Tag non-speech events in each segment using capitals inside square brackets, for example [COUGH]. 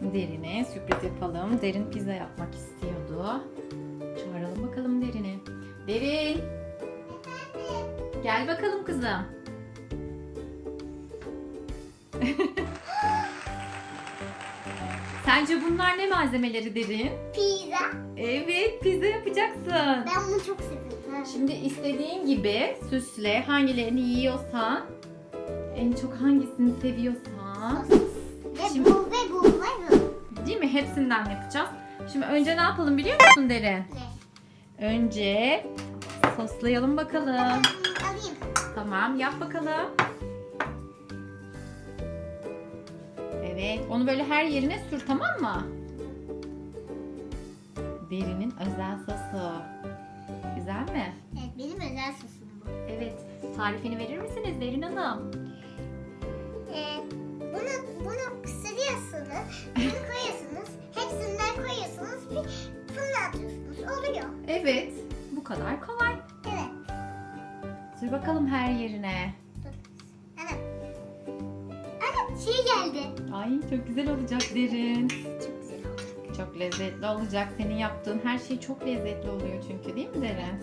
Derine sürpriz yapalım. Derin pizza yapmak istiyordu. Çağıralım bakalım Derin'i. Derin. Gel bakalım kızım. [LAUGHS] Sence bunlar ne malzemeleri Derin? Pizza. Evet, pizza yapacaksın. Ben bunu çok seviyorum. Şimdi istediğin gibi süsle. Hangilerini yiyorsan, en çok hangisini seviyorsan. Ve Şimdi- bu ve bu ve bu. Değil mi? Hepsinden yapacağız. Şimdi önce ne yapalım biliyor musun Derin? Ne? Önce soslayalım bakalım. Alayım. Tamam, yap bakalım. Evet, onu böyle her yerine sür tamam mı? Derinin özel sosu. Güzel mi? Evet benim özel sosum bu. Evet. Tarifini verir misiniz Derin Hanım? Ee, bunu bunu sürüyorsunuz. [LAUGHS] Evet. Bu kadar kolay. Evet. Sür bakalım her yerine. Ana. Ana şey geldi. Ay çok güzel olacak Derin. Çok güzel oldu. Çok lezzetli olacak. Senin yaptığın her şey çok lezzetli oluyor çünkü değil mi Derin?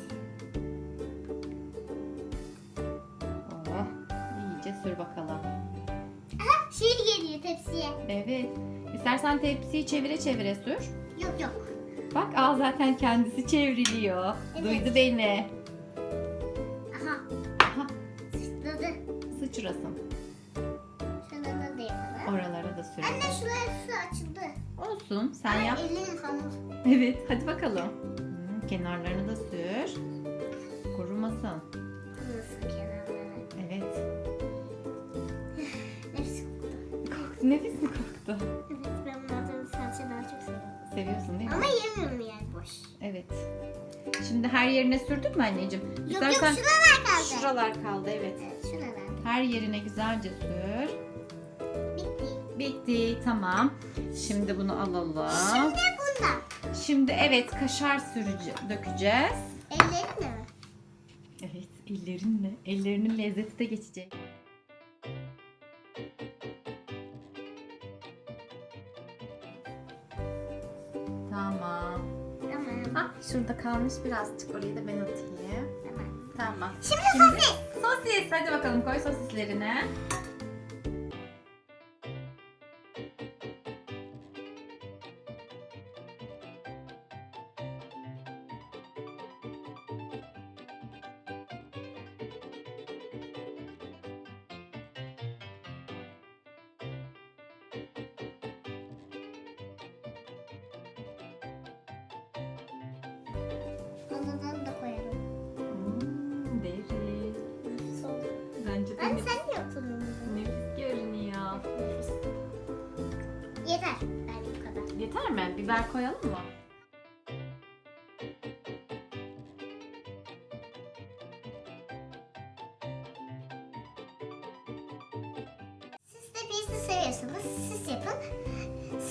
Oh, iyice sür bakalım. Aha şey geliyor tepsiye. Evet. İstersen tepsiyi çevire çevire sür. Yok yok. Bak al zaten kendisi çevriliyor. Evet. Duydu beni. Aha. Aha, Sıçradı. sıçrasın. Şuradan da yapalım. Oralara da sür. Anne şuraya su açıldı. Olsun sen Ay, yap. Ellerim hamur. Evet hadi bakalım. Hmm, kenarlarını da sür. Kurumasın. Nasıl kenarları? Evet. Nefis koktu. Koktu. Nefis mi koktu? Evet ben bunlardan salça daha çok seviyorum. Seviyorsun değil mi? Ama yemiyorum yani boş. Evet. Şimdi her yerine sürdük mü anneciğim? Yok İstersen yok şuralar kaldı. şuralar kaldı evet. Evet şuralar. Her yerine güzelce sür. Bitti. Bitti tamam. Şimdi bunu alalım. Şimdi bundan. Şimdi evet kaşar sürücü dökeceğiz. Ellerimle mi? Evet ellerinle. Ellerinin lezzeti de geçecek. Ah şurada kalmış birazcık orayı da ben atayım. Tamam. Tamam. Şimdi sosis. Sosis hadi bakalım koy sosislerini. Ondan da koyalım. Hmm, deri. Nefis oldu. Bence de Anne nefis, sen niye oturuyorsun? nefis görünüyor. Yeter. Bence bu kadar. Yeter mi? Biber koyalım mı? Siz de pizza seviyorsanız siz yapın.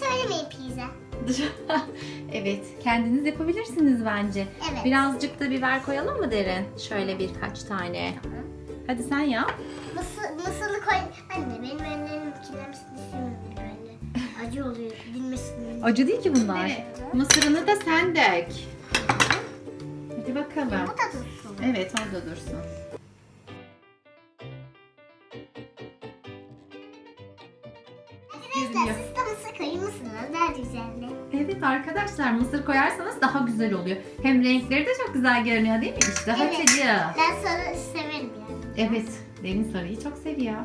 Söylemeyin pizza. [LAUGHS] evet, kendiniz yapabilirsiniz bence. Evet. Birazcık da biber koyalım mı Derin? Şöyle birkaç tane. Tamam. Hadi sen yap. Mısır, mısırlı koy. Anne benim ellerim kirlenmesini istemiyorum böyle. Acı oluyor. Bilmesin. Acı değil ki bunlar. Evet. Mısırını da sen dök. Hadi bakalım. Bu da tuzlu. Evet, orada dursun. Arkadaşlar siz mısır koyun musunuz? Daha güzeldi. Evet arkadaşlar mısır koyarsanız daha güzel oluyor. Hem renkleri de çok güzel görünüyor değil mi? İşte Evet. açıcı. Ben sarı severim yani. Evet, Derin sarıyı çok seviyor.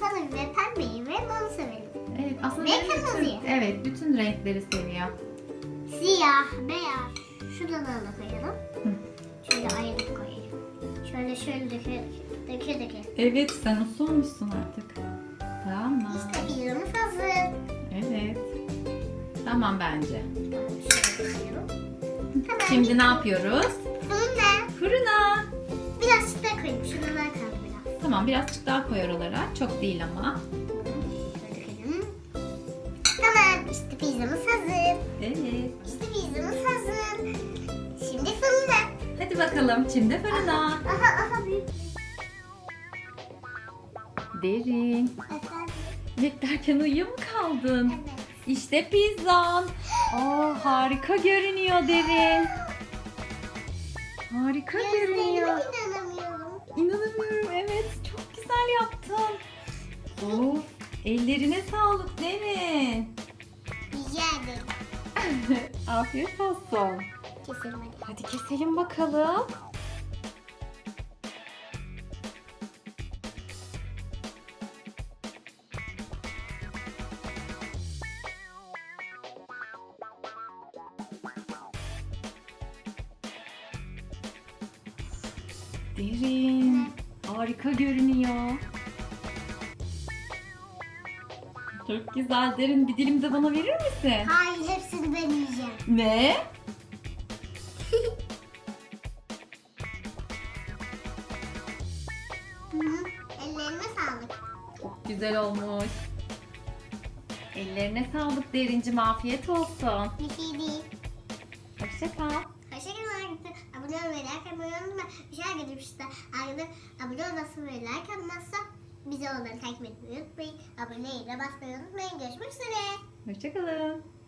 Sarı ve pembeyi ve moru severim. Evet, aslında Ve Derin bütün, kırmızıyı. evet, bütün renkleri seviyor. Siyah, beyaz. Şuradan da koyalım. Hı. Şöyle ayırıp koyayım. Şöyle şöyle döke döke döke. Evet, sen usta olmuşsun artık. Tamam. İşte pizzamız hazır. Evet. Tamam bence. Şöyle. Şimdi ne yapıyoruz? Bunu da Fırına. birazcık daha koyayım. Şuralar kaldı biraz. Tamam, birazcık daha koy oralara. Çok değil ama. Şöyle. Tamam işte pizzamız hazır. Evet. İşte pizzamız hazır. Şimdi fırında. Hadi bakalım, şimdi fırına. Aha aha büyük. Derin. Efendim. Beklerken uyuyor mu kaldın? Evet. İşte pizzan. Aa, harika görünüyor Derin. Harika görünüyor. İnanamıyorum. İnanamıyorum evet çok güzel yaptın. Of ellerine sağlık Derin. Ederim. [LAUGHS] Afiyet olsun. Keselim hadi. Hadi keselim bakalım. Derin. Harika görünüyor. Çok güzel derin. Bir dilim de bana verir misin? Hayır hepsini ben yiyeceğim. Ne? Ellerine sağlık. Çok güzel olmuş. Ellerine sağlık derincim afiyet olsun. Bir şey değil. Hoşça kal. Hoşçakalın atmayı unutmayın. Bir şey gidip işte arkadaşlar abone olmasını ve like atmazsa bizi onları takip etmeyi unutmayın. Aboneyi de basmayı unutmayın. Görüşmek üzere. Hoşça kalın.